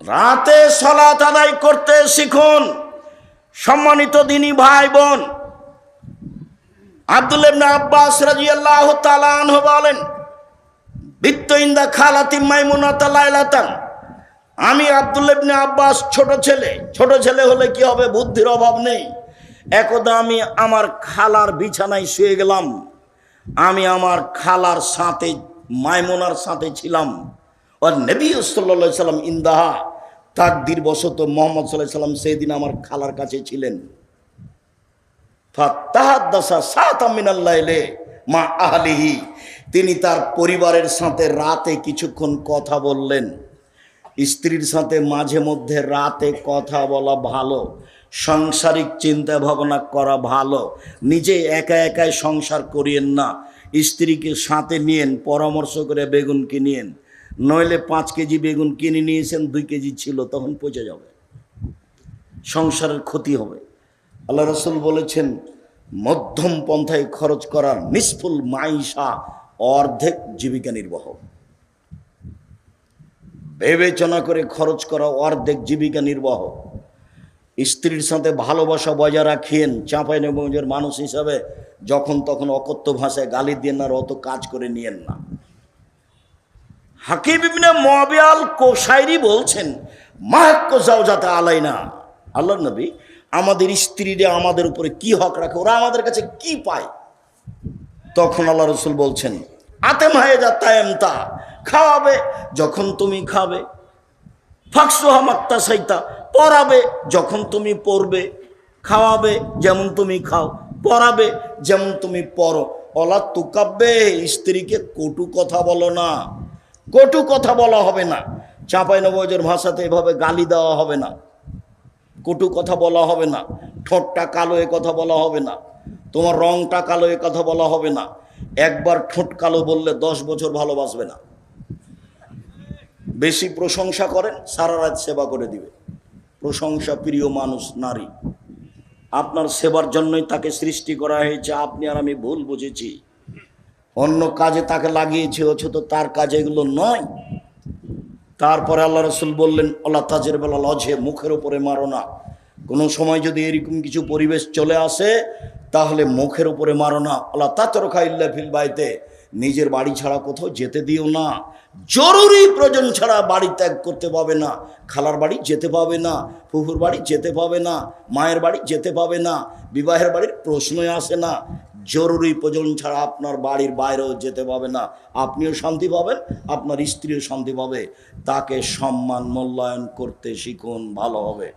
রাতে সলাত আদায় করতে শিখুন। সম্মানিত দিনী ভাই বোন, আব্দুল ইবনে আব্বাস রাদিয়াল্লাহু তাআলা আনহু বলেন, বিত্ত ইন্দা খালাতি মাইমুনাতা লাইলাতান আমি আব্দুল ইবনে আব্বাস ছোট ছেলে ছোট ছেলে হলে কি হবে? বুদ্ধির অভাব নেই। একদা আমি আমার খালার বিছানায় শুয়ে গেলাম। আমি আমার খালার সাথে, মাইমুনার সাথে ছিলাম। আর নবী সাল্লা সাল্লাম ইন্দাহা তাকদির বশত মোহাম্মদ সাল্লাহ সাল্লাম সেই দিন আমার খালার কাছে ছিলেন। মা আহলিহি। তিনি তার পরিবারের সাথে রাতে কিছুক্ষণ কথা বললেন। স্ত্রীর সাথে মাঝে মধ্যে রাতে কথা বলা ভালো, সাংসারিক চিন্তা ভাবনা করা ভালো, নিজে একা একাই সংসার করিয়েন না। স্ত্রীকে সাথে নিয়েন, পরামর্শ করে বেগুন কিনিয়েন নইলে পাঁচ কেজি বেগুন কিনে নিয়েছেন, দুই কেজি ছিল, তখন পচে যাবে। সংসারের ক্ষতি হবে। আল্লাহ রসুল বলেছেন, মধ্যম পন্থায় খরচ করার নিষ্ফুল মাইশা অর্ধেক জীবিকা নির্বাহ। বিবেচনা করে খরচ করা অর্ধেক জীবিকা নির্বাহ। স্ত্রীর সাথে ভালোবাসা বজায় রাখিয়েন চাঁপাইনগঞ্জের মানুষ হিসাবে যখন তখন অকথ্য ভাষায় গালি দিয়ে না অত কাজ করে নিয়েন না। হাকিব ইবনে মবিয়াল কোসাইরি বলছেন মাহাক্য যাও যাতে আলাই না আল্লাহ নবী, আমাদের স্ত্রীরা আমাদের উপরে কি হক রাখে? ওরা আমাদের কাছে কি পায়? তখন আল্লাহ রসুল বলছেন, আতেম হয়ে যা তায়েমতা। খাওয়াবে যখন তুমি খাবে। ফাঁকসোহা মাক্তা সাইতা পড়াবে যখন তুমি পড়বে খাওয়াবে যেমন তুমি খাও। পড়াবে যেমন তুমি পড়ো অলা তুকাব্বে, স্ত্রীকে কটু কথা বলো না। কটু কথা বলা হবে না। চাঁপাই নবজের ভাষাতে এভাবে গালি দেওয়া হবে না। কটু কথা বলা হবে না। ঠোঁটটা কালো এ কথা বলা হবে না। তোমার রংটা কালো এ কথা বলা হবে না। একবার ঠোঁট কালো বললে দশ বছর ভালোবাসবে না। বেশি প্রশংসা করেন, সারা রাত সেবা করে দিবে প্রশংসা প্রিয় মানুষ, নারী। আপনার সেবার জন্যই তাকে সৃষ্টি করা হয়েছে। আপনি আর আমি ভুল বুঝেছি। অন্য কাজে তাকে লাগিয়েছে, অথচ তার কাজ এগুলো নয়। তারপরে আল্লাহ রসুল বললেন আল্লাহ তাজের বেলা লজে মুখের উপরে মারো না। কোনো সময় যদি এরকম কিছু পরিবেশ চলে আসে, তাহলে মুখের উপরে মারো না। আল্লাহ তাতর খাইল্লা ফিল বাইতে, নিজের বাড়ি ছাড়া কোথাও যেতে দিও না। জরুরি প্রয়োজন ছাড়া বাড়ি ত্যাগ করতে পাবে না। খালার বাড়ি যেতে পাবে না, ফুফুর বাড়ি যেতে পাবে না, মায়ের বাড়ি যেতে পাবে না, বিবাহের বাড়ির প্রশ্নই আসে না। জরুরি প্রয়োজন ছাড়া আপনার বাড়ির বাইরেও যেতে পাবে না। আপনিও শান্তি পাবেন, আপনার স্ত্রীও শান্তি পাবে। তাকে সম্মান মূল্যায়ন করতে শিখুন, ভালো হবে।